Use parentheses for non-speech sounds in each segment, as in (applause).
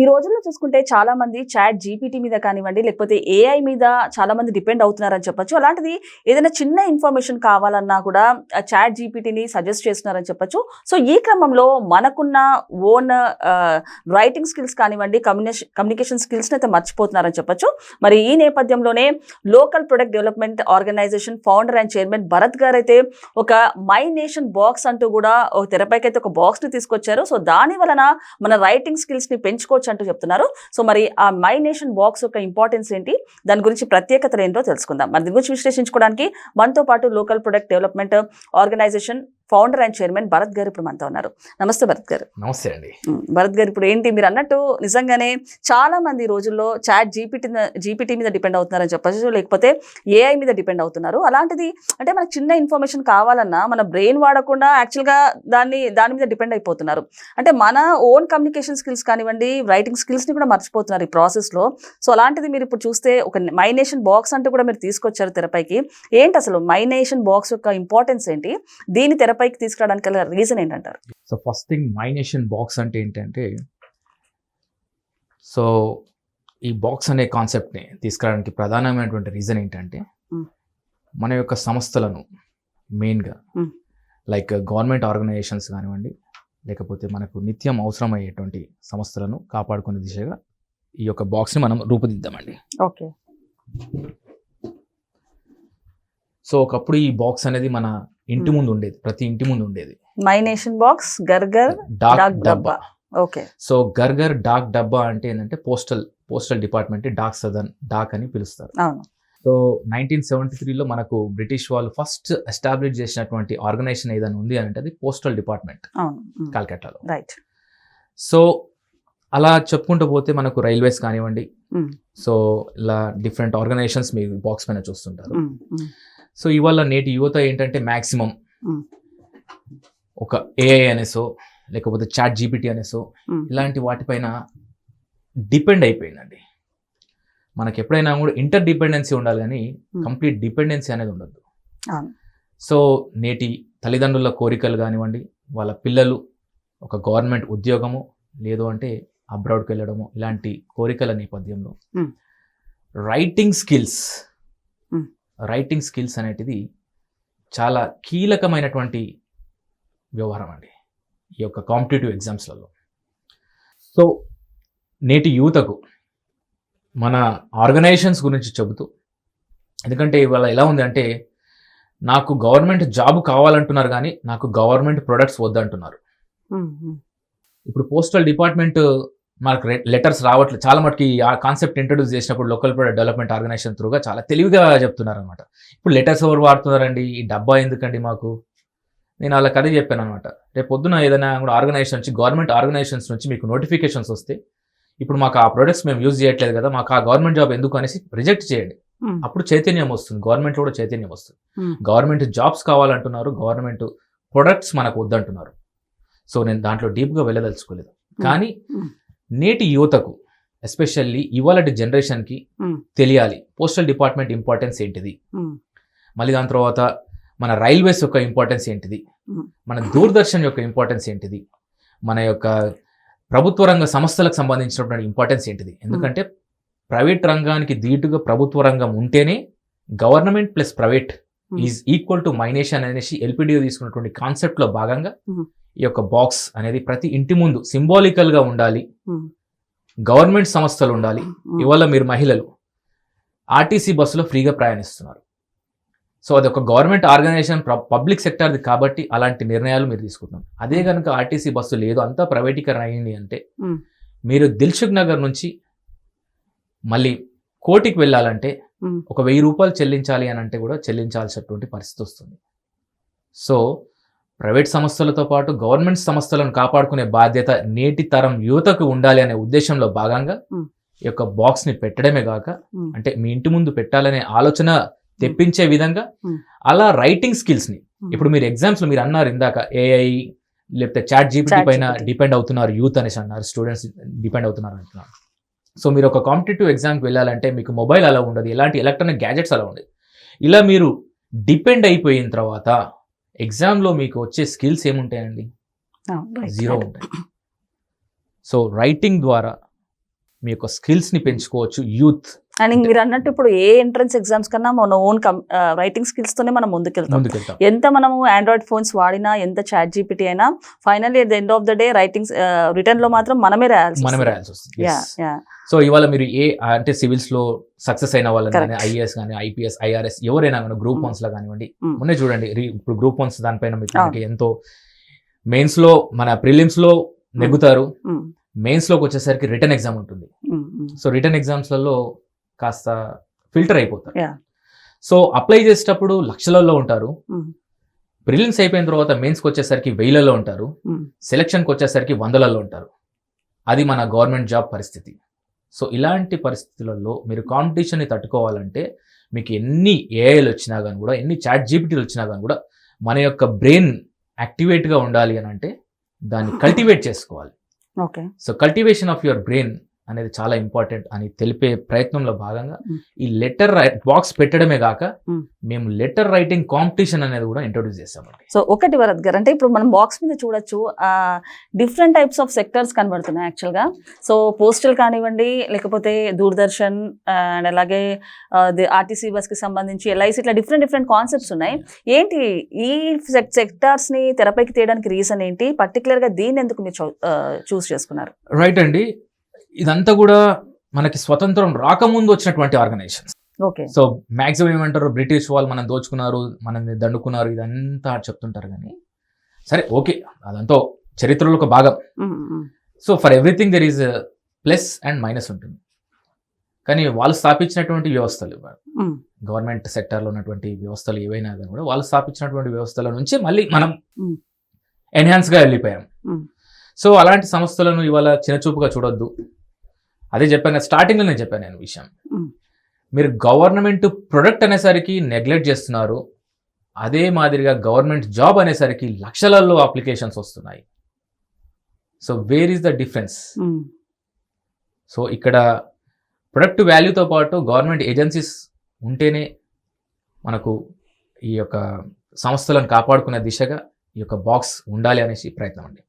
ఈ రోజుల్లో చూసుకుంటే చాలా మంది చాట్ జీపీటీ మీద కానివ్వండి లేకపోతే ఏఐ మీద చాలా మంది డిపెండ్ అవుతున్నారని చెప్పొచ్చు. అలాంటిది ఏదైనా చిన్న ఇన్ఫర్మేషన్ కావాలన్నా కూడా చాట్ జీపీటీని సజెస్ట్ చేస్తున్నారని చెప్పొచ్చు. సో ఈ క్రమంలో మనకున్న ఓన్ రైటింగ్ స్కిల్స్ కానివ్వండి కమ్యూనికేషన్ కమ్యూనికేషన్ స్కిల్స్ని అయితే మర్చిపోతున్నారని చెప్పొచ్చు. మరి ఈ నేపథ్యంలోనే local product development organisation founder and chairman Bharat garu అయితే ఒక మై నేషన్ బాక్స్ అంటూ కూడా ఒక తెరపైకి అయితే ఒక బాక్స్ని తీసుకొచ్చారు. సో దాని వలన మన రైటింగ్ స్కిల్స్ని పెంచుకోవచ్చు అంటూ చెప్తున్నారు. సో మరి ఆ మై నేషన్ బాక్స్ యొక్క ఇంపార్టెన్స్ ఏంటి? దాని గురించి ప్రత్యేకతలు ఏంటో తెలుసుకుందాం. మరి దీని గురించి విశ్లేషించుకోవడానికి మనతో పాటు local product development organisation founder and chairman Bharat garu ఇప్పుడు మనతో ఉన్నారు. నమస్తే భరత్ గారు. నమస్తే అండి. భరత్ గారు ఇప్పుడు ఏంటి మీరు అన్నట్టు నిజంగానే చాలా మంది రోజుల్లో చాట్ జీపీటీ జీపీటీ మీద డిపెండ్ అవుతున్నారని చెప్పచ్చు. లేకపోతే ఏఐ మీద డిపెండ్ అవుతున్నారు. అలాంటిది అంటే మనకు చిన్న ఇన్ఫర్మేషన్ కావాలన్నా మన బ్రెయిన్ వాడకుండా యాక్చువల్గా దాన్ని దాని మీద డిపెండ్ అయిపోతున్నారు. అంటే మన ఓన్ కమ్యూనికేషన్ స్కిల్స్ కానివ్వండి రైటింగ్ స్కిల్స్ని కూడా మర్చిపోతున్నారు ఈ ప్రాసెస్లో. సో అలాంటిది మీరు ఇప్పుడు చూస్తే ఒక మై నేషన్ బాక్స్ అంటూ కూడా మీరు తీసుకొచ్చారు తెరపైకి. ఏంటి అసలు మై నేషన్ బాక్స్ యొక్క ఇంపార్టెన్స్ ఏంటి? దీని తెరపైకి తీసుకురావడానికి గల రీజన్ ఏంటంటారు so first thing my nation box అంటే ఏంటంటే సో ఈ బాక్స్ అనే కాన్సెప్ట్ని తీసుకురావడానికి ప్రధానమైనటువంటి రీజన్ ఏంటంటే Mm. మన యొక్క సంస్థలను మెయిన్గా. లైక్ గవర్నమెంట్ ఆర్గనైజేషన్స్ కానివ్వండి లేకపోతే మనకు నిత్యం అవసరమయ్యేటువంటి సంస్థలను కాపాడుకునే దిశగా ఈ యొక్క బాక్స్ని మనం రూపుదిద్దామండి ఓకే సో ఒకప్పుడు ఈ బాక్స్ అనేది మన ఇంటి ముందు ఉండేది ప్రతి ఇంటి ముందు ఉండేది మై నేషన్ బాక్స్ గర్గర్ డాక్ డబ్బా. ఓకే. సో గర్గర్ డాక్ డబ్బా అంటే ఏంటంటే postal postal department Dak Sadan dock అని పిలుస్తారు. సో నైన్టీన్ సెవెంటీ త్రీలో మనకు బ్రిటిష్ వాళ్ళు ఫస్ట్ ఎస్టాబ్లిష్ చేసినటువంటి ఆర్గనైజేషన్ ఏదైనా ఉంది అంటే అది పోస్టల్ డిపార్ట్మెంట్ కల్కట్టాలో. రైట్. సో అలా చెప్పుకుంటూ పోతే మనకు రైల్వేస్ కానివ్వండి. సో ఇలా డిఫరెంట్ ఆర్గనైజేషన్స్ మీరు బాక్స్ పైన చూస్తుంటారు. సో ఇవాళ నేటి యువత ఏంటంటే మ్యాక్సిమం. ఒక ఏఐ అనేసో లేకపోతే చాట్ జీపీటీ అనేసో ఇలాంటి వాటిపైన డిపెండ్ అయిపోయిందండి మనకి ఎప్పుడైనా కూడా ఇంటర్ డిపెండెన్సీ ఉండాలి కానీ. కంప్లీట్ డిపెండెన్సీ అనేది ఉండదు. సో నేటి తల్లిదండ్రుల కోరికలు కానివ్వండి వాళ్ళ పిల్లలు ఒక గవర్నమెంట్ ఉద్యోగము లేదు అంటే అబ్రాడ్కి వెళ్ళడము ఇలాంటి కోరికల నేపథ్యంలో. Writing skills. రైటింగ్ స్కిల్స్ అనేటిది చాలా కీలకమైనటువంటి వ్యవహారం అండి ఈ యొక్క కాంపిటేటివ్ ఎగ్జామ్స్లలో. సో నేటి యువతకు మన ఆర్గనైజేషన్స్ గురించి చెబుతూ ఎందుకంటే ఇవాళ ఎలా ఉంది అంటే నాకు గవర్నమెంట్ జాబ్ కావాలంటున్నారు కానీ నాకు గవర్నమెంట్ ప్రొడక్ట్స్ వద్దంటున్నారు. ఇప్పుడు పోస్టల్ డిపార్ట్మెంట్ మనకు లెటర్స్ రావట్లేదు చాలా మటుకి ఆ కాన్సెప్ట్ ఇంట్రడ్యూస్ చేసినప్పుడు లోకల్ ప్రొడక్ట్ డెవలప్మెంట్ ఆర్గనైజేషన్ త్రూగా చాలా తెలివిగా చెప్తున్నారు అనమాట ఇప్పుడు లెటర్స్ ఎవరు వాడుతున్నారండి? ఈ డబ్బా ఎందుకండి మాకు? నేను వాళ్ళకి అదే చెప్పాను అనమాట రేపు పొద్దున ఏదైనా కూడా ఆర్గనైజేషన్ నుంచి గవర్నమెంట్ ఆర్గనైజేషన్స్ నుంచి మీకు నోటిఫికేషన్స్ వస్తే ఇప్పుడు మాకు ఆ ప్రొడక్ట్స్ మేము యూజ్ చేయట్లేదు కదా మాకు ఆ గవర్నమెంట్ జాబ్ ఎందుకు అనేసి రిజెక్ట్ చేయండి. అప్పుడు చైతన్యం వస్తుంది. గవర్నమెంట్ కూడా చైతన్యం వస్తుంది. గవర్నమెంట్ జాబ్స్ కావాలంటున్నారు గవర్నమెంట్ ప్రొడక్ట్స్ మనకు వద్దంటున్నారు. సో నేను దాంట్లో డీప్గా వెళ్ళదలుచుకోలేదు. కానీ. నేటి యువతకు ఎస్పెషల్లీ ఇవాళ జనరేషన్కి. తెలియాలి పోస్టల్ డిపార్ట్మెంట్ ఇంపార్టెన్స్ ఏంటిది? మళ్ళీ దాని తర్వాత మన రైల్వేస్ యొక్క ఇంపార్టెన్స్ ఏంటిది. మన దూరదర్శన్ యొక్క ఇంపార్టెన్స్ ఏంటిది? మన యొక్క ప్రభుత్వ రంగ సంస్థలకు సంబంధించినటువంటి ఇంపార్టెన్స్ ఏంటిది? ఎందుకంటే ప్రైవేట్ రంగానికి ధీటుగా ప్రభుత్వ రంగం ఉంటేనే government plus private is equal to my nation అనేసి ఎల్పిడిఓ తీసుకున్నటువంటి కాన్సెప్ట్లో భాగంగా. ఈ యొక్క బాక్స్ అనేది ప్రతి ఇంటి ముందు సింబాలికల్గా ఉండాలి. గవర్నమెంట్ సంస్థలు ఉండాలి. ఇవాళ మీరు మహిళలు ఆర్టీసీ బస్సులో ఫ్రీగా ప్రయాణిస్తున్నారు. సో అది ఒక గవర్నమెంట్ ఆర్గనైజేషన్ పబ్లిక్ సెక్టర్ది కాబట్టి అలాంటి నిర్ణయాలు మీరు తీసుకుంటున్నారు. అదే కనుక ఆర్టీసీ బస్సు లేదు అంతా ప్రైవేటీకరణ అయింది అంటే. మీరు దిల్సుఖ్ నగర్ నుంచి మళ్ళీ కోటికి వెళ్ళాలంటే ఒక వెయ్యి రూపాయలు చెల్లించాలి అని అంటే కూడా చెల్లించాల్సినటువంటి పరిస్థితి వస్తుంది. సో ప్రైవేట్ సంస్థలతో పాటు గవర్నమెంట్ సంస్థలను కాపాడుకునే బాధ్యత నేటి తరం యువతకు ఉండాలి అనే ఉద్దేశంలో భాగంగా. ఈ యొక్క బాక్స్ని పెట్టడమే కాక అంటే మీ ఇంటి ముందు పెట్టాలనే ఆలోచన తెప్పించే విధంగా. అలా రైటింగ్ స్కిల్స్ని ఇప్పుడు మీరు ఎగ్జామ్స్లో మీరు అన్నారు ఇందాక ఏఐ లేకపోతే చాట్ జీపీటీ పైన. డిపెండ్ అవుతున్నారు యూత్ అనేసి అన్నారు స్టూడెంట్స్ డిపెండ్ అవుతున్నారు అంటున్నారు సో మీరు ఒక కాంపిటేటివ్ ఎగ్జామ్కి వెళ్ళాలంటే మీకు మొబైల్ అలా ఉండదు ఎలాంటి ఎలక్ట్రానిక్ గ్యాజెట్స్ అలా ఉండదు ఇలా మీరు డిపెండ్ అయిపోయిన తర్వాత ఎగ్జామ్లో మీకు వచ్చే స్కిల్స్ ఏముంటాయండి? జీరో ఉంటాయి. సో రైటింగ్ ద్వారా మీ యొక్క స్కిల్స్ని పెంచుకోవచ్చు. యూత్ అండ్ మీరు అన్నట్టు ఇప్పుడు ఏ ఎంట్రన్స్ ఎగ్జామ్స్ కన్నా మన ఓన్ రైటింగ్ స్కిల్స్ తోనే మనం ముందుకెళ్తాం. ఎంత మనము ఆండ్రాయిడ్ ఫోన్స్ వాడినా ఎంత చాట్ జీపీటీ అయినా finally at the end of the day writing రిటర్న్లో మాత్రం మనమే రాయాల్సి మనమే రాయాల్సి వస్తుంది. సో ఇవాళ మీరు ఏ అంటే సివిల్స్లో సక్సెస్ అయిన వాళ్ళని. కానీ ఐఏఎస్ కానీ ఐపీఎస్ ఐఆర్ఎస్ ఎవరైనా కానీ గ్రూప్ Mm. వన్స్లో కానివ్వండి Mm. మొన్నే చూడండి ఇప్పుడు గ్రూప్ వన్స్ దానిపైన మీకు ఎంతో మెయిన్స్లో మన ప్రిలిమ్స్లో నెగ్గుతారు. మెయిన్స్లోకి వచ్చేసరికి రిటర్న్ ఎగ్జామ్ ఉంటుంది. సో రిటర్న్ ఎగ్జామ్స్లలో కాస్త ఫిల్టర్ అయిపోతారు. సో అప్లై చేసేటప్పుడు లక్షలలో ఉంటారు. ప్రిలిమ్స్ అయిపోయిన తర్వాత మెయిన్స్కి వచ్చేసరికి వెయ్యిలలో ఉంటారు. సెలక్షన్కి వచ్చేసరికి వందలలో ఉంటారు. అది మన గవర్నమెంట్ జాబ్ పరిస్థితి. సో ఇలాంటి పరిస్థితులలో మీరు కాంపిటీషన్ని తట్టుకోవాలంటే మీకు ఎన్ని ఏఐలు వచ్చినా కానీ కూడా ఎన్ని చాట్ జీపీటీలు వచ్చినా కానీ కూడా మన యొక్క బ్రెయిన్ యాక్టివేట్గా ఉండాలి అని అంటే దాన్ని (laughs) కల్టివేట్ చేసుకోవాలి. Okay. So cultivation of your brain అనేది చాలా ఇంపార్టెంట్ అని తెలిపే ప్రయత్నంలో భాగంగా. ఈ లెటర్ బాక్స్ పెట్టడమే కాక. మేము. లెటర్ రైటింగ్ కాంపిటీషన్ అనేది కూడా ఇంట్రొడ్యూస్ చేస్తామండి. సో ఒకటి వరద్ గారు అంటే ఇప్పుడు మనం బాక్స్ మీద చూడొచ్చు డిఫరెంట్ టైప్స్ ఆఫ్ సెక్టర్స్ కనబడుతున్నాయి యాక్చువల్గా సో పోస్టల్ కానివ్వండి లేకపోతే దూరదర్శన్ అండ్ అలాగే ఆర్టీసీ బస్కి సంబంధించి ఎల్ఐసి ఇట్లా డిఫరెంట్ డిఫరెంట్ కాన్సెప్ట్స్ ఉన్నాయి. ఏంటి ఈ సెక్టార్స్ని తెరపైకి తీయడానికి రీజన్ ఏంటి? పర్టికులర్గా దీన్ని ఎందుకు మీరు చూస్ చేసుకున్నారు? రైట్ అండి. ఇదంతా కూడా మనకి స్వతంత్రం రాకముందు వచ్చినటువంటి ఆర్గనైజేషన్స్. ఓకే. సో మ్యాక్సిమం ఏమంటారు? బ్రిటిష్ వాళ్ళు మనం దోచుకున్నారు మనల్ని దండుకున్నారు ఇదంతా చెప్తుంటారు కానీ. సరే ఓకే. అదంతా చరిత్రలో ఒక భాగం. So for everything there is plus and minus ఉంటుంది. కానీ వాళ్ళు స్థాపించినటువంటి వ్యవస్థలు గవర్నమెంట్ సెక్టార్లో ఉన్నటువంటి వ్యవస్థలు ఏవైనా కానీ కూడా వాళ్ళు స్థాపించినటువంటి వ్యవస్థల నుంచి మళ్ళీ మనం. ఎన్హాన్స్గా వెళ్ళిపోయాం. సో అలాంటి సంస్థలను ఇవాళ చిన్నచూపుగా చూడొద్దు. అదే చెప్పాను స్టార్టింగ్లో నేను చెప్పాను నేను విషయం. మీరు గవర్నమెంట్ ప్రొడక్ట్ అనేసరికి నెగ్లెక్ట్ చేస్తున్నారు. అదే మాదిరిగా గవర్నమెంట్ జాబ్ అనేసరికి లక్షలలో అప్లికేషన్స్ వస్తున్నాయి. So where is the difference so ఇక్కడ ప్రొడక్ట్ వాల్యూతో పాటు గవర్నమెంట్ ఏజెన్సీస్ ఉంటేనే మనకు ఈ యొక్క సంస్థలను కాపాడుకునే దిశగా ఈ యొక్క బాక్స్ ఉండాలి అనేసి ప్రయత్నం అండి.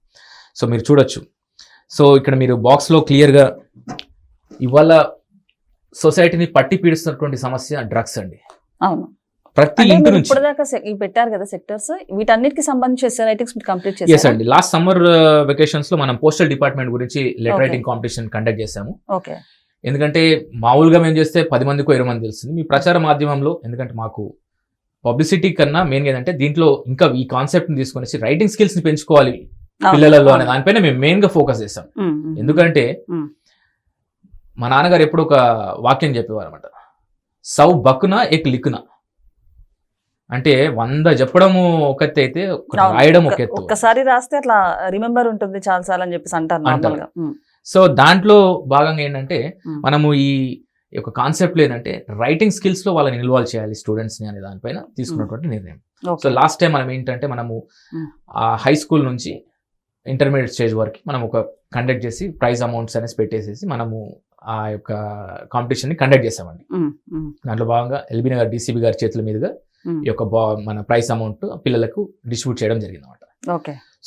సో మీరు చూడొచ్చు. సో ఇక్కడ మీరు బాక్స్లో క్లియర్గా ఇవాళ సొసైటీని పట్టి పీడిస్తున్నటువంటి సమస్య డ్రగ్స్ అండి. అవును. ప్రతి ఇంటి నుంచి. ఇప్పటిదాకా పెట్టారు కదా సెక్టర్స్ వీటన్నిటికి సంబంధించి మీరు కంప్లీట్ ఎస్ చేశారు అండి. లాస్ట్ సమ్మర్ వెకేషన్స్లో మనం పోస్టల్ డిపార్ట్మెంట్ గురించి లెటర్. రైటింగ్ కాంపిటీషన్ కండక్ట్ చేశాము. ఓకే ఎందుకంటే మామూలుగా మేము చేస్తే పది మందికో ఇరవై మంది తెలుస్తుంది. మీ ప్రచార మాధ్యమంలో ఎందుకంటే మాకు పబ్లిసిటీ కన్నా మెయిన్గా ఏంటంటే దీంట్లో ఇంకా ఈ కాన్సెప్ట్ని తీసుకొని రైటింగ్ స్కిల్స్ని పెంచుకోవాలి పిల్లలలో అనే దానిపైన మేము మెయిన్గా ఫోకస్ చేస్తాం ఎందుకంటే. మా నాన్నగారు ఎప్పుడు ఒక వాక్యం చెప్పేవారు అనమాట సౌ బక్కున ఎక్ లిక్కున అంటే వంద చెప్పడము ఒక ఎత్తు అయితే. రాయడం ఒక ఎత్తు ఒక్కసారి రాస్తే అట్లా రిమెంబర్ ఉంటుంది చాలా సార్లు అని చెప్పేసి అంటారు సో దాంట్లో భాగంగా ఏంటంటే మనము ఈ యొక్క కాన్సెప్ట్ ఏంటంటే రైటింగ్ స్కిల్స్లో వాళ్ళని ఇన్వాల్వ్ చేయాలి స్టూడెంట్స్ని అనే దానిపైన తీసుకున్నటువంటి నిర్ణయం. సో లాస్ట్ టైం మనం ఏంటంటే మనము. ఆ హై స్కూల్ నుంచి ఇంటర్మీడియట్ స్టేజ్ వరకు మనం ఒక కండక్ట్ చేసి ప్రైజ్ అమౌంట్స్ అనేసి పెట్టేసేసి మనము ఆ యొక్క కాంపిటీషన్ని కండక్ట్ చేసామండి దాంట్లో భాగంగా ఎల్బీ నగర్ డీసీబీ గారి చేతుల మీదుగా ఈ యొక్క మన ప్రైజ్ అమౌంట్ పిల్లలకు డిస్ట్రిబ్యూట్ చేయడం జరిగింది అనమాట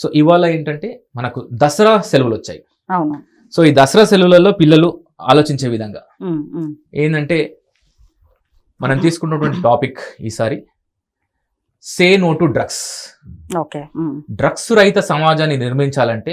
సో ఇవాళ ఏంటంటే మనకు దసరా సెలవులు వచ్చాయి. సో ఈ దసరా సెలవులలో పిల్లలు ఆలోచించే విధంగా ఏంటంటే మనం తీసుకున్నటువంటి టాపిక్ ఈసారి say no to drugs. Okay drugs రహిత సమాజాన్ని నిర్మించాలంటే.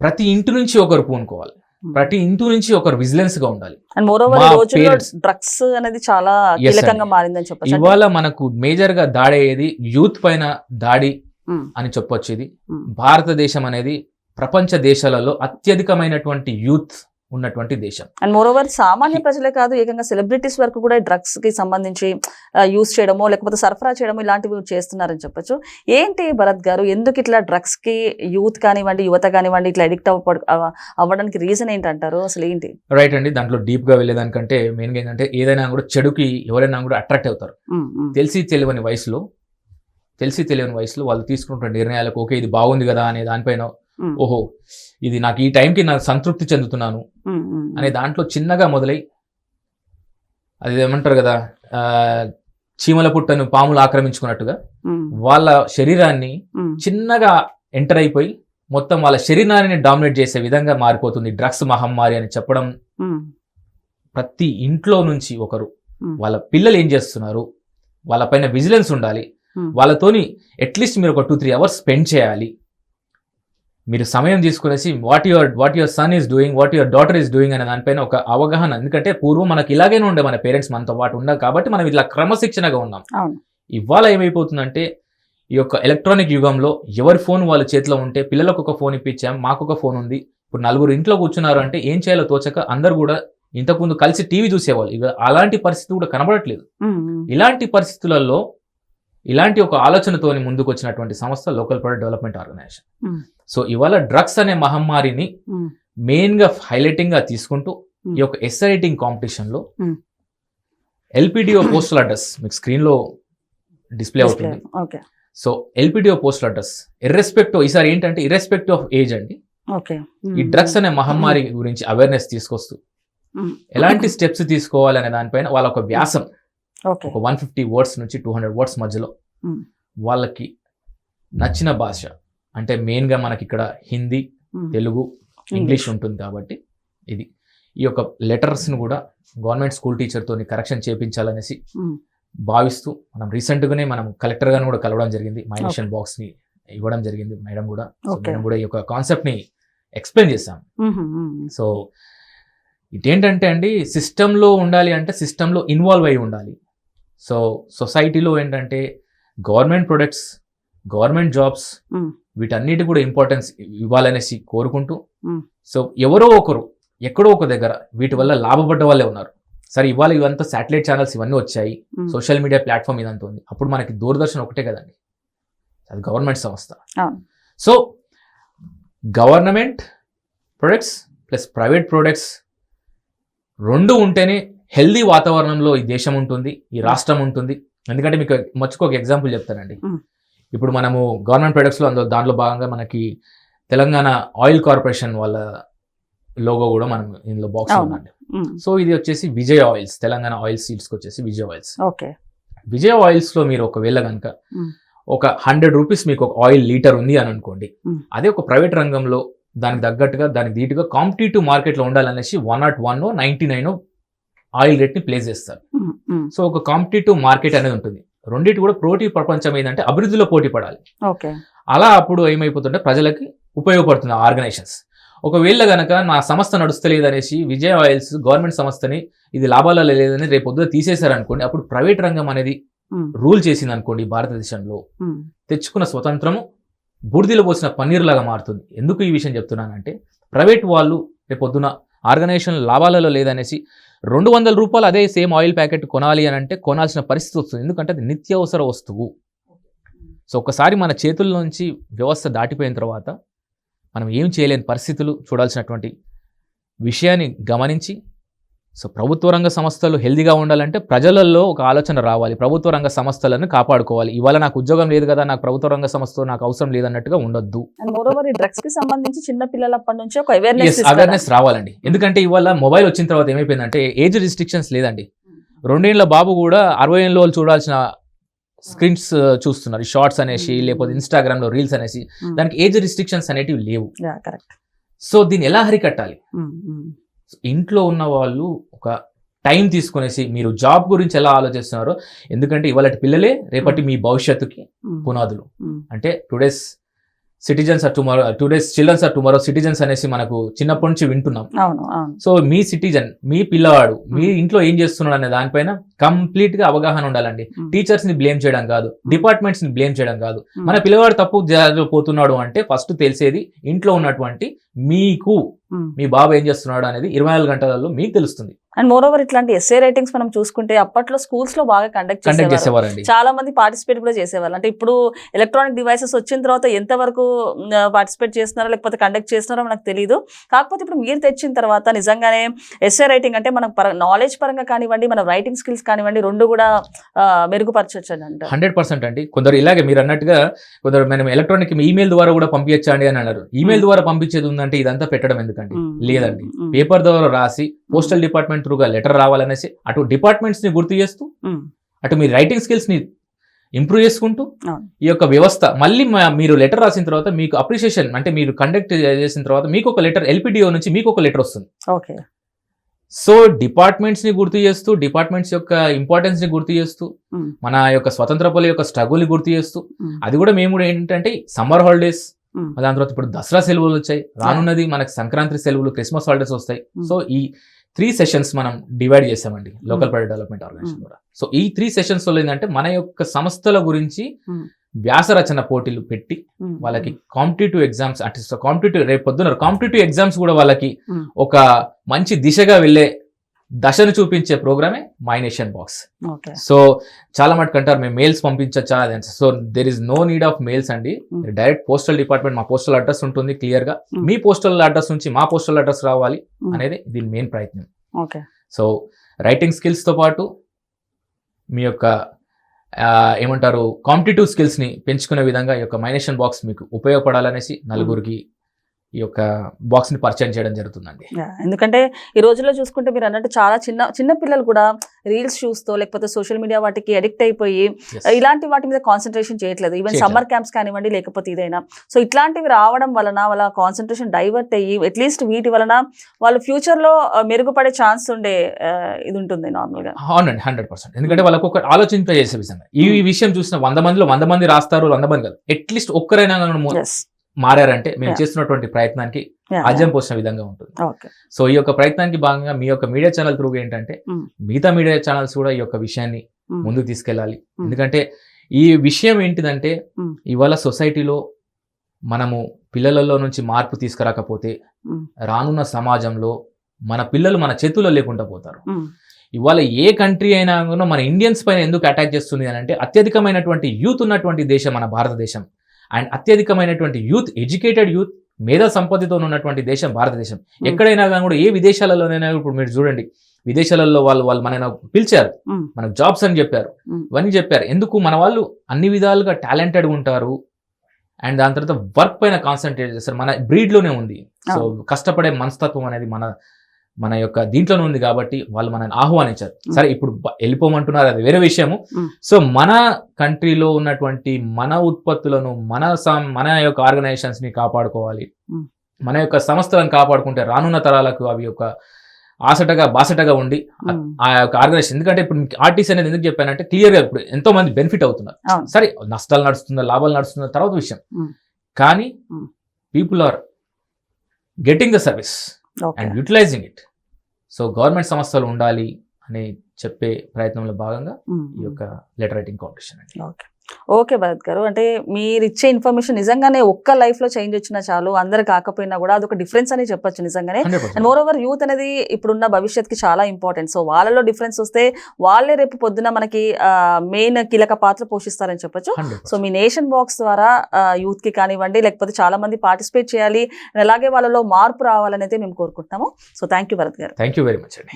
ప్రతి ఇంటి నుంచి ఒకరు పూనుకోవాలి. ప్రతి ఇంటి నుంచి ఒకరు విజిలెన్స్గా ఉండాలి. అండ్ మోర్ ఓవర్ ఈ మా రోజుల్లో parents- డ్రగ్స్ అనేది చాలా కీలకంగా. మారిందని చెప్పచ్చు. ఇవాళ మనకు మేజర్గా దాడి అయ్యేది యూత్ పైన దాడి ఉమ్, అని చెప్పొచ్చు ఇది ఉమ్, భారతదేశం అనేది ప్రపంచ దేశాలలో అత్యధికమైనటువంటి యూత్ ఉన్నటువంటి దేశం. అండ్ మోర్ ఓవర్ సామాన్య ప్రజలే కాదు ఏకంగా సెలబ్రిటీస్ వరకు కూడా డ్రగ్స్కి సంబంధించి యూస్ చేయడమో లేకపోతే సరఫరా చేయడమో ఇలాంటివి చేస్తున్నారని చెప్పొచ్చు. ఏంటి భరత్ గారు ఎందుకు ఇట్లా డ్రగ్స్కి యూత్ కానివ్వండి యువత కానివ్వండి ఇట్లా అడిక్ట్ అవ్వ అవ- అవ్వడానికి రీజన్ ఏంటంటారు? అసలు ఏంటి? రైట్ అండి. దాంట్లో డీప్గా వెళ్ళేదానికంటే మెయిన్గా ఏంటంటే ఏదైనా కూడా చెడుకి ఎవరైనా కూడా అట్రాక్ట్ అవుతారు. తెలిసి తెలియని వయసులో తెలిసి తెలియని వయసులో వాళ్ళు తీసుకున్న నిర్ణయాలకు ఓకే ఇది బాగుంది కదా అనే దానిపైన ఓహో ఇది నాకు ఈ టైంకి నాకు సంతృప్తి చెందుతున్నాను అనే దాంట్లో చిన్నగా మొదలై అది ఏమంటారు కదా చీమల పుట్టను పాములు ఆక్రమించుకున్నట్టుగా వాళ్ళ శరీరాన్ని చిన్నగా ఎంటర్ అయిపోయి మొత్తం వాళ్ళ శరీరాన్ని డామినేట్ చేసే విధంగా మారిపోతుంది డ్రగ్స్ మహమ్మారి అని చెప్పడం. ప్రతి ఇంట్లో నుంచి ఒకరు. వాళ్ళ పిల్లలు ఏం చేస్తున్నారు వాళ్ళ పైన విజిలెన్స్ ఉండాలి. వాళ్ళతోని అట్లీస్ట్ మీరు ఒక టూ త్రీ అవర్స్ స్పెండ్ చేయాలి మీరు సమయం తీసుకునేసి what your what your son is doing what your daughter is doing అనే దానిపైన ఒక అవగాహన. ఎందుకంటే పూర్వం మనకి ఇలాగే ఉండే మన పేరెంట్స్ మనతో పాటు ఉన్నారు కాబట్టి మనం ఇట్లా క్రమశిక్షణగా ఉన్నాం. ఇవాళ ఏమైపోతుందంటే ఈ యొక్క ఎలక్ట్రానిక్ యుగంలో ఎవరి ఫోన్ వాళ్ళ చేతిలో ఉంటే పిల్లలకు ఒక ఫోన్ ఇప్పించాం మాకు ఒక ఫోన్ ఉంది. ఇప్పుడు నలుగురు ఇంట్లో కూర్చున్నారు అంటే ఏం చేయాలో తోచక అందరు కూడా ఇంతకుముందు కలిసి టీవీ చూసేవాళ్ళు. ఇక అలాంటి పరిస్థితి కూడా కనబడట్లేదు. ఇలాంటి పరిస్థితులలో ఇలాంటి ఒక ఆలోచనతోని ముందుకు వచ్చినటువంటి సంస్థ local product development organisation. So ఇవాళ డ్రగ్స్ అనే మహమ్మారిని మెయిన్గా హైలైటింగ్గా తీసుకుంటూ. ఈ యొక్క ఎస్ఐ రైటింగ్ కాంపిటీషన్లో. ఎల్పిడిఓ పోస్టల్ అడ్రస్ మీకు స్క్రీన్లో డిస్ప్లే అవుతుంది. So LPDO postal address irrespective ఈసారి ఏంటంటే ఇర్రెస్పెక్టివ్ ఆఫ్ ఏజ్ అండి. ఈ డ్రగ్స్ అనే మహమ్మారి గురించి అవేర్నెస్ తీసుకొస్తూ ఎలాంటి స్టెప్స్ తీసుకోవాలి అనే దానిపైన వాళ్ళ ఒక వ్యాసం ఒక వన్ ఫిఫ్టీ వర్డ్స్ నుంచి టూ హండ్రెడ్ వర్డ్స్ మధ్యలో. వాళ్ళకి నచ్చిన భాష అంటే మెయిన్గా మనకి ఇక్కడ హిందీ తెలుగు ఇంగ్లీష్ ఉంటుంది కాబట్టి ఇది. ఈ యొక్క లెటర్స్ని కూడా గవర్నమెంట్ స్కూల్ టీచర్తో కరెక్షన్ చేయించాలనేసి భావిస్తూ మనం రీసెంట్గానే మనం కలెక్టర్ గారిని కూడా కలవడం జరిగింది. మైనేషన్ బాక్స్ని ఇవ్వడం జరిగింది. మేడం కూడా. మేడం కూడా ఈ యొక్క కాన్సెప్ట్ని ఎక్స్ప్లెయిన్ చేశాం. సో ఇదేంటంటే అండి సిస్టంలో ఉండాలి అంటే సిస్టంలో ఇన్వాల్వ్ అయి ఉండాలి. సో సొసైటీలో ఏంటంటే గవర్నమెంట్ ప్రొడక్ట్స్ గవర్నమెంట్ జాబ్స్. వీటన్నిటి కూడా ఇంపార్టెన్స్ ఇవ్వాలనేసి కోరుకుంటూ. సో ఎవరో ఒకరు ఎక్కడో ఒక దగ్గర వీటి వల్ల లాభపడ్డ వాళ్ళే ఉన్నారు సరే ఇవాళ ఇవంతా శాటిలైట్ ఛానల్స్ ఇవన్నీ వచ్చాయి సోషల్ మీడియా ప్లాట్ఫామ్ ఇదంతా ఉంది అప్పుడు మనకి దూరదర్శన్ ఒకటే కదండి అది గవర్నమెంట్ సంస్థ. So government products plus private products రెండు ఉంటేనే హెల్దీ వాతావరణంలో ఈ దేశం ఉంటుంది ఈ రాష్ట్రం ఉంటుంది ఎందుకంటే మీకు మచ్చుకు ఒక ఎగ్జాంపుల్ చెప్తానండి. ఇప్పుడు మనము గవర్నమెంట్ ప్రొడక్ట్స్లో అందులో దాంట్లో భాగంగా మనకి తెలంగాణ ఆయిల్ కార్పొరేషన్ వాళ్ళ లోగో కూడా మనం ఇందులో బాక్స్. ఉందండి సో ఇది వచ్చేసి విజయ్ ఆయిల్స్ తెలంగాణ ఆయిల్ సీడ్స్కి వచ్చేసి విజయ్ ఆయిల్స్ ఓకే విజయ్ ఆయిల్స్లో మీరు ఒకవేళ కనుక. ఒక హండ్రెడ్ రూపీస్ మీకు ఒక ఆయిల్ లీటర్ ఉంది అని అనుకోండి. అదే ఒక ప్రైవేట్ రంగంలో దానికి తగ్గట్టుగా దానికి ధీటుగా కాంపిటేటివ్ మార్కెట్లో ఉండాలనేసి one not one ninety nine oil రేట్ని place చేస్తారు. సో ఒక కాంపిటేటివ్ మార్కెట్ అనేది ఉంటుంది. రెండింటి కూడా పోటీ ప్రపంచం ఏంటంటే అభివృద్ధిలో పోటీ పడాలి. అలా అప్పుడు ఏమైపోతుంటే ప్రజలకి ఉపయోగపడుతుంది ఆర్గనైజేషన్స్. ఒకవేళ గనక నా సంస్థ నడుస్తలేదు అనేసి విజయ్ ఆయిల్స్ గవర్నమెంట్ సంస్థని ఇది లాభాలలో లేదని రేపు పొద్దున తీసేశారనుకోండి అప్పుడు ప్రైవేట్ రంగం అనేది రూల్ చేసింది అనుకోండి భారతదేశంలో తెచ్చుకున్న స్వతంత్రము బూడిదలో పోసిన పన్నీర్ లాగా మారుతుంది. ఎందుకు ఈ విషయం చెప్తున్నానంటే ప్రైవేట్ వాళ్ళు రేపు పొద్దున ఆర్గనైజేషన్ లాభాలలో లేదనేసి రెండు వందల రూపాయలు అదే సేమ్ ఆయిల్ ప్యాకెట్ కొనాలి అని అంటే కొనాల్సిన పరిస్థితి వస్తుంది. ఎందుకంటే అది నిత్యావసర వస్తువు. సో ఒకసారి మన చేతుల్లోంచి వ్యవస్థ దాటిపోయిన తర్వాత మనం ఏం చేయలేని పరిస్థితులు చూడాల్సినటువంటి విషయాన్ని గమనించి సో ప్రభుత్వ రంగ సంస్థలు హెల్దీగా ఉండాలంటే ప్రజలలో ఒక ఆలోచన రావాలి. ప్రభుత్వ రంగ సంస్థలను కాపాడుకోవాలి. ఇవాళ నాకు ఉద్యోగం లేదు కదా నాకు ప్రభుత్వ రంగ సంస్థ నాకు అవసరం లేదన్నట్టుగా ఉండొద్దు. అండ్ మోరోవర్ ఈ డ్రగ్స్కి సంబంధించి చిన్న పిల్లలప్పటి నుంచి ఒక అవేర్నెస్ అవేర్నెస్ రావాలండి. ఎందుకంటే ఇవాళ మొబైల్ వచ్చిన తర్వాత ఏమైపోయిందంటే ఏజ్ రిస్ట్రిక్షన్స్ లేదండి. రెండేళ్ళ బాబు కూడా అరవై ఏళ్ళ వాళ్ళు చూడాల్సిన స్క్రీన్స్ చూస్తున్నారు. షార్ట్స్ అనేసి Hmm. లేకపోతే ఇన్స్టాగ్రామ్లో రీల్స్ అనేసి. దానికి ఏజ్ రిస్ట్రిక్షన్స్ అనేటివి లేవు. సో దీన్ని ఎలా హరికట్టాలి ఇంట్లో ఉన్న వాళ్ళు ఒక టైం తీసుకునేసి మీరు జాబ్ గురించి ఎలా ఆలోచిస్తున్నారో ఎందుకంటే ఇవాళ పిల్లలే రేపటి మీ భవిష్యత్తుకి పునాదులు. అంటే today's citizens are tomorrow today's children's are tomorrow citizens అనేసి మనకు చిన్నప్పటి నుంచి వింటున్నాం. సో మీ సిటిజన్ మీ పిల్లవాడు మీ ఇంట్లో ఏం చేస్తున్నాడు అనే దానిపైన కంప్లీట్గా అవగాహన ఉండాలండి. టీచర్స్ని బ్లేమ్ చేయడం కాదు డిపార్ట్మెంట్స్ని బ్లేమ్ చేయడం కాదు. మన పిల్లవాడు తప్పు పోతున్నాడు అంటే ఫస్ట్ తెలిసేది ఇంట్లో ఉన్నటువంటి మీకు. మీ బాబు ఏం చేస్తున్నాడు అనేది ఇరవై నాలుగు గంటలలో మీకు తెలుస్తుంది. అండ్ మోర్ ఓవర్ ఇట్లాంటి ఎస్ఏ రైటింగ్స్ మనం చూసుకుంటే అప్పట్లో స్కూల్స్లో బాగా కండక్ట్ కండక్ట్ చేసేవారు. చేసేవారండి. చాలా మంది పార్టిసిపేట్ కూడా చేసేవాళ్ళు. అంటే ఇప్పుడు ఎలక్ట్రానిక్ డివైసెస్ వచ్చిన తర్వాత ఎంత వరకు పార్టిసిపేట్ చేస్తున్నారో లేకపోతే కండక్ట్ చేస్తున్నారో మనకు తెలియదు కాకపోతే ఇప్పుడు మీరు తెచ్చిన తర్వాత నిజంగానే ఎస్ఏ రైటింగ్ అంటే మనకు పర నాలెడ్జ్ పరంగా కానివ్వండి మన రైటింగ్ స్కిల్స్ కానివ్వండి రెండు కూడా అని అంటారు హండ్రెడ్ పర్సెంట్ అండి. కొందరు ఇలాగే మీరు అన్నట్టుగా కొందరు మనం ఎలక్ట్రానిక్ ఈమెయిల్ ద్వారా కూడా పంపించండి అని అన్నారు. ఈమెయిల్ ద్వారా పంపించేది ఉందంటే ఇదంతా పెట్టడం ఎందుకండి. లేదండి. పేపర్ ద్వారా రాసి పోస్టల్ డిపార్ట్మెంట్ త్రూగా లెటర్ రావాలనేసి అటు డిపార్ట్మెంట్స్ని గుర్తు చేస్తూ. అటు మీ రైటింగ్ స్కిల్స్ని ఇంప్రూవ్ చేసుకుంటూ. ఈ యొక్క వ్యవస్థ మళ్ళీ మీరు లెటర్ రాసిన తర్వాత మీకు అప్రిషియేషన్ అంటే మీరు కండక్ట్ చేసిన తర్వాత మీకు ఒక లెటర్ ఎల్పిడిఓ నుంచి మీకు ఒక లెటర్ వస్తుంది ఓకే సో డిపార్ట్మెంట్స్ని గుర్తు చేస్తూ డిపార్ట్మెంట్స్ యొక్క ఇంపార్టెన్స్ని గుర్తు చేస్తూ. మన యొక్క స్వతంత్ర పనుల యొక్క స్ట్రగుల్ని గుర్తు చేస్తూ. అది కూడా మేము కూడా ఏంటంటే సమ్మర్ హాలిడేస్. దాని తర్వాత ఇప్పుడు దసరా సెలవులు వచ్చాయి. రానున్నది మనకి సంక్రాంతి సెలవులు క్రిస్మస్ హాలిడేస్ వస్తాయి. సో ఈ త్రీ సెషన్స్ మనం డివైడ్ చేసామండి లోకల్ ప్రైవేట్ డెవలప్మెంట్ ఆర్గనైజేషన్ ద్వారా సో ఈ త్రీ సెషన్స్లో ఏంటంటే మన యొక్క సంస్థల గురించి. వ్యాస రచన పోటీలు పెట్టి వాళ్ళకి కాంపిటేటివ్ ఎగ్జామ్స్ అంటే కాంపిటేటివ్ రేపు పొద్దున కాంపిటేటివ్ ఎగ్జామ్స్ కూడా వాళ్ళకి. ఒక మంచి దిశగా వెళ్ళే దశను చూపించే ప్రోగ్రామే మై నేషన్ బాక్స్ సో చాలా మటుకు అంటారు మేము mails పంపించచ్చా so there is no need of mails అండి. డైరెక్ట్ పోస్టల్ డిపార్ట్మెంట్ మా పోస్టల్ అడ్రస్ ఉంటుంది క్లియర్గా Mm. మీ పోస్టల్ అడ్రస్ నుంచి మా పోస్టల్ అడ్రస్ రావాలి Mm. అనేది దీని మెయిన్ ప్రయత్నం సో రైటింగ్ స్కిల్స్తో పాటు మీ యొక్క ఏమంటారు కాంపిటేటివ్ స్కిల్స్ని పెంచుకునే విధంగా ఈ యొక్క మైనేషన్ బాక్స్ మీకు ఉపయోగపడాలనేసి నలుగురికి ఈ యొక్క బాక్స్ని పరిచయం చేయడం జరుగుతుందండి. ఎందుకంటే ఈ రోజుల్లో చూసుకుంటే మీరు అన్నట్టు చాలా చిన్న చిన్న పిల్లలు కూడా రీల్స్ చూస్తూ లేకపోతే సోషల్ మీడియా వాటికి అడిక్ట్ అయిపోయి. ఇలాంటి వాటి మీద కాన్సన్ట్రేషన్ చేయట్లేదు. ఈవెన్. సమ్మర్ క్యాంప్స్ కానివ్వండి లేకపోతే ఇదైనా. సో ఇట్లాంటివి రావడం వలన వాళ్ళ కాన్సన్ట్రేషన్ డైవర్ట్ అయ్యి అట్లీస్ట్ వీటి వలన వాళ్ళు ఫ్యూచర్లో ఆ, మెరుగుపడే ఛాన్స్ ఉండే ఇది ఉంటుంది నార్మల్గా. అవునండి హండ్రెడ్ పర్సెంట్ ఎందుకంటే వాళ్ళకు ఒక ఆలోచింపజేసే విధంగా. ఈ ఈ విషయం చూసిన వంద మందిలో వంద మంది రాస్తారు వంద మంది కాదు. అట్లీస్ట్ ఒక్కరైనా మారారంటే మేము. చేస్తున్నటువంటి ప్రయత్నానికి అజం పోసిన విధంగా ఉంటుంది సో ఈ యొక్క ప్రయత్నానికి భాగంగా మీ యొక్క మీడియా ఛానల్ త్రూ ఏంటంటే Mm. మిగతా మీడియా ఛానల్స్ కూడా ఈ యొక్క విషయాన్ని Mm. ముందుకు తీసుకెళ్ళాలి Mm. ఎందుకంటే ఈ విషయం ఏంటిదంటే. ఇవాళ సొసైటీలో మనము పిల్లలలో నుంచి మార్పు తీసుకురాకపోతే. రానున్న సమాజంలో మన పిల్లలు మన చేతుల్లో లేకుండా పోతారు ఇవాళ ఏ కంట్రీ అయినా కూడా మన ఇండియన్స్ పైన ఎందుకు అటాక్ చేస్తుంది అని అంటే అత్యధికమైనటువంటి యూత్ ఉన్నటువంటి దేశం మన భారతదేశం అండ్ అత్యధికమైనటువంటి యూత్ ఎడ్యుకేటెడ్ యూత్ మేధా సంపత్తితో ఉన్నటువంటి దేశం భారతదేశం. ఎక్కడైనా కానీ కూడా ఏ విదేశాలలోనైనా ఇప్పుడు మీరు చూడండి విదేశాలలో వాళ్ళు వాళ్ళు మన పిలిచారు. మనకు జాబ్స్ అని చెప్పారు. ఇవన్నీ చెప్పారు. ఎందుకు? మన వాళ్ళు అన్ని విధాలుగా టాలెంటెడ్ ఉంటారు. అండ్ దాని తర్వాత వర్క్ పైన కాన్సన్ట్రేట్ చేస్తారు. మన breed లోనే ఉంది. సో కష్టపడే మనస్తత్వం అనేది మన మన యొక్క దీంట్లోనే ఉంది కాబట్టి వాళ్ళు మనల్ని ఆహ్వానించారు. సరే ఇప్పుడు వెళ్ళిపోమంటున్నారు అది వేరే విషయము. సో మన కంట్రీలో ఉన్నటువంటి మన ఉత్పత్తులను మన సం- మన యొక్క ఆర్గనైజేషన్స్ని కాపాడుకోవాలి. మన యొక్క సంస్థలను కాపాడుకుంటే రానున్న తరాలకు అవి ఒక ఆసటగా బాసటగా ఉండి ఆ యొక్క ఆర్గనైజేషన్ ఎందుకంటే ఇప్పుడు ఆర్టీసీ అనేది ఎందుకు చెప్పానంటే క్లియర్గా ఇప్పుడు ఎంతో మంది బెనిఫిట్ అవుతున్నారు. సరే నష్టాలు నడుస్తుందా లాభాలు నడుస్తుందా తర్వాత విషయం. కానీ. People are getting the service and utilizing it so government సంస్థలు ఉండాలి అని చెప్పే ప్రయత్నంలో భాగంగా ఈ యొక్క లెటర్ రైటింగ్ కాంపిటీషన్ అండి. ఓకే భరత్ గారు. అంటే మీరు ఇచ్చే ఇన్ఫర్మేషన్ నిజంగానే ఒక్క లైఫ్లో చేంజ్ వచ్చినా చాలు అందరు కాకపోయినా కూడా అదొక డిఫరెన్స్ అని చెప్పొచ్చు నిజంగానే. అండ్ మోర్ ఓవర్ యూత్ అనేది ఇప్పుడున్న భవిష్యత్తుకి చాలా ఇంపార్టెంట్. సో వాళ్ళలో డిఫరెన్స్ వస్తే వాళ్ళే రేపు పొద్దున మనకి మెయిన్ కీలక పాత్ర పోషిస్తారని చెప్పొచ్చు. సో మీ నేషన్ బాక్స్ ద్వారా యూత్కి కానివ్వండి లేకపోతే చాలా మంది పార్టిసిపేట్ చేయాలి. అలాగే వాళ్ళలో మార్పు రావాలని అయితే మేము కోరుకుంటున్నాము. సో థ్యాంక్ యూ భరత్ గారు. థ్యాంక్ యూ వెరీ మచ్ అండి.